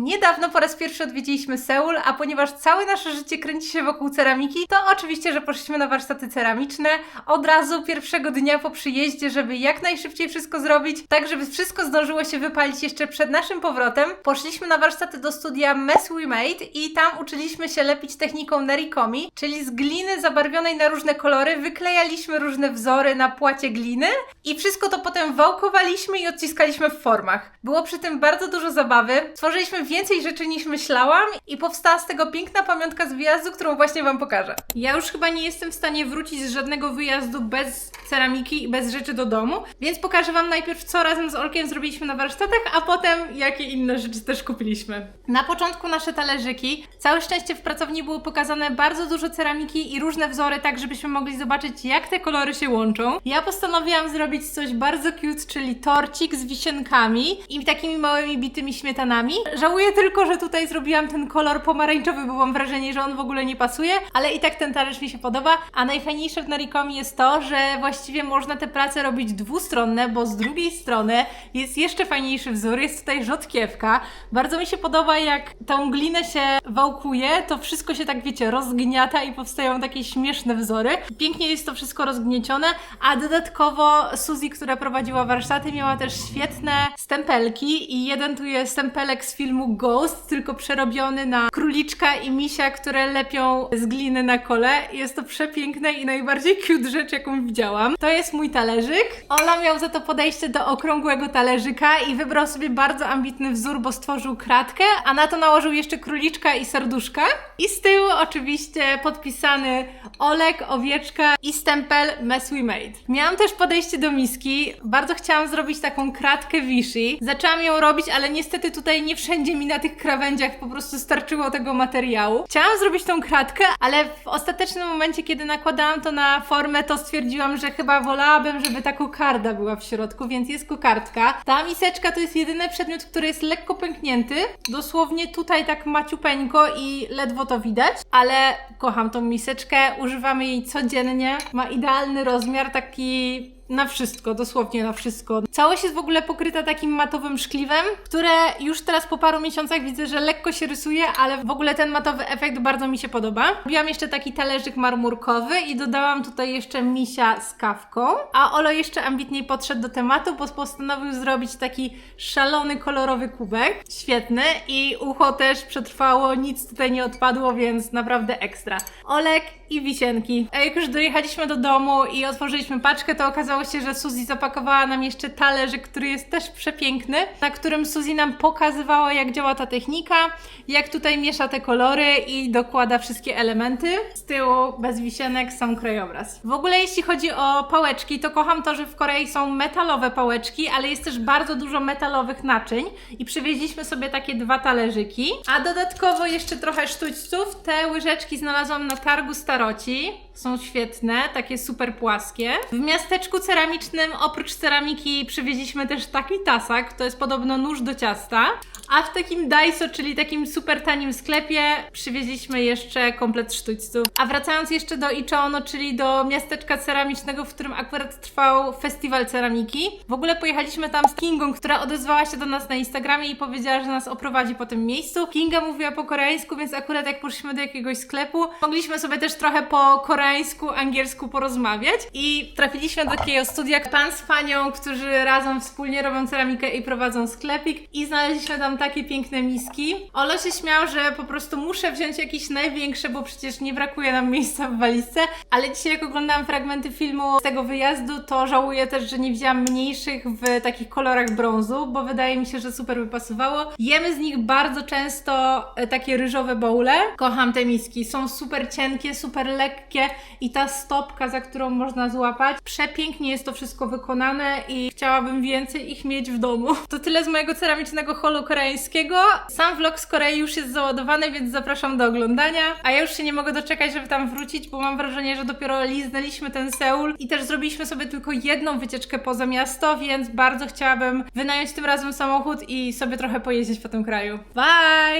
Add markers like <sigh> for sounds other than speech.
Niedawno po raz pierwszy odwiedziliśmy Seul, a ponieważ całe nasze życie kręci się wokół ceramiki, to oczywiście, że poszliśmy na warsztaty ceramiczne od razu pierwszego dnia po przyjeździe, żeby jak najszybciej wszystko zrobić, tak żeby wszystko zdążyło się wypalić jeszcze przed naszym powrotem. Poszliśmy na warsztaty do studia Mess We Made i tam uczyliśmy się lepić techniką nerikomi, czyli z gliny zabarwionej na różne kolory wyklejaliśmy różne wzory na płacie gliny i wszystko to potem wałkowaliśmy i odciskaliśmy w formach. Było przy tym bardzo dużo zabawy, stworzyliśmy więcej rzeczy niż myślałam i powstała z tego piękna pamiątka z wyjazdu, którą właśnie Wam pokażę. Ja już chyba nie jestem w stanie wrócić z żadnego wyjazdu bez ceramiki i bez rzeczy do domu, więc pokażę Wam najpierw, co razem z Olkiem zrobiliśmy na warsztatach, a potem jakie inne rzeczy też kupiliśmy. Na początku nasze talerzyki. Całe szczęście w pracowni było pokazane bardzo dużo ceramiki i różne wzory, tak żebyśmy mogli zobaczyć, jak te kolory się łączą. Ja postanowiłam zrobić coś bardzo cute, czyli torcik z wisienkami i takimi małymi bitymi śmietanami. Żałuję tylko, że tutaj zrobiłam ten kolor pomarańczowy, bo mam wrażenie, że on w ogóle nie pasuje, ale i tak ten talerz mi się podoba. A najfajniejsze w Narikomi jest to, że właściwie można te prace robić dwustronne, bo z drugiej strony jest jeszcze fajniejszy wzór, jest tutaj rzodkiewka. Bardzo mi się podoba, jak tą glinę się wałkuje, to wszystko się tak, wiecie, rozgniata i powstają takie śmieszne wzory. Pięknie jest to wszystko rozgniecione, a dodatkowo Suzy, która prowadziła warsztaty, miała też świetne stempelki i jeden tu jest stempelek z filmu Ghost, tylko przerobiony na króliczka i misia, które lepią z gliny na kole. Jest to przepiękne i najbardziej cute rzecz, jaką widziałam. To jest mój talerzyk. Ola miał za to podejście do okrągłego talerzyka i wybrał sobie bardzo ambitny wzór, bo stworzył kratkę, a na to nałożył jeszcze króliczka i serduszka. I z tyłu oczywiście podpisany Olek, owieczka i stempel Mess We Made. Miałam też podejście do miski. Bardzo chciałam zrobić taką kratkę Vichy. Zaczęłam ją robić, ale niestety tutaj nie wszędzie mi na tych krawędziach po prostu starczyło tego materiału. Chciałam zrobić tą kratkę, ale w ostatecznym momencie, kiedy nakładałam to na formę, to stwierdziłam, że chyba wolałabym, żeby ta kokarda była w środku, więc jest kokardka. Ta miseczka to jest jedyny przedmiot, który jest lekko pęknięty. Dosłownie tutaj tak maciupeńko i ledwo to widać, ale kocham tą miseczkę, używamy jej codziennie. Ma idealny rozmiar, taki na wszystko, dosłownie na wszystko. Całość jest w ogóle pokryta takim matowym szkliwem, które już teraz po paru miesiącach widzę, że lekko się rysuje, ale w ogóle ten matowy efekt bardzo mi się podoba. Robiłam jeszcze taki talerzyk marmurkowy i dodałam tutaj jeszcze misia z kawką, a Olo jeszcze ambitniej podszedł do tematu, bo postanowił zrobić taki szalony, kolorowy kubek. Świetny i ucho też przetrwało, nic tutaj nie odpadło, więc naprawdę ekstra. Olek i wisienki. A jak już dojechaliśmy do domu i otworzyliśmy paczkę, to okazało się, że Suzy zapakowała nam jeszcze talerzyk, który jest też przepiękny, na którym Suzy nam pokazywała, jak działa ta technika, jak tutaj miesza te kolory i dokłada wszystkie elementy. Z tyłu, bez wisienek, sam krajobraz. W ogóle jeśli chodzi o pałeczki, to kocham to, że w Korei są metalowe pałeczki, ale jest też bardzo dużo metalowych naczyń i przywieźliśmy sobie takie dwa talerzyki. A dodatkowo jeszcze trochę sztućców. Te łyżeczki znalazłam na targu Staroci. Są świetne, takie super płaskie. W miasteczku ceramicznym oprócz ceramiki przywieźliśmy też taki tasak, to jest podobno nóż do ciasta. A w takim Daiso, czyli takim super tanim sklepie, przywieźliśmy jeszcze komplet sztućców. A wracając jeszcze do Icheono, czyli do miasteczka ceramicznego, w którym akurat trwał festiwal ceramiki. W ogóle pojechaliśmy tam z Kingą, która odezwała się do nas na Instagramie i powiedziała, że nas oprowadzi po tym miejscu. Kinga mówiła po koreańsku, więc akurat jak poszliśmy do jakiegoś sklepu, mogliśmy sobie też trochę po koreańsku, angielsku porozmawiać i trafiliśmy do takiego studia pan z panią, którzy razem wspólnie robią ceramikę i prowadzą sklepik i znaleźliśmy tam takie piękne miski. Olo się śmiał, że po prostu muszę wziąć jakieś największe, bo przecież nie brakuje nam miejsca w walizce, ale dzisiaj jak oglądałam fragmenty filmu z tego wyjazdu, to żałuję też, że nie wzięłam mniejszych w takich kolorach brązu, bo wydaje mi się, że super by pasowało. Jemy z nich bardzo często e, takie ryżowe bowle. Kocham te miski, są super cienkie, super lekkie i ta stopka, za którą można złapać. Przepięknie jest to wszystko wykonane i chciałabym więcej ich mieć w domu. <laughs> To tyle z mojego ceramicznego holu koreańskiego. Sam vlog z Korei już jest załadowany, więc zapraszam do oglądania. A ja już się nie mogę doczekać, żeby tam wrócić, bo mam wrażenie, że dopiero liznęliśmy ten Seul i też zrobiliśmy sobie tylko jedną wycieczkę poza miasto, więc bardzo chciałabym wynająć tym razem samochód i sobie trochę pojeździć po tym kraju. Bye!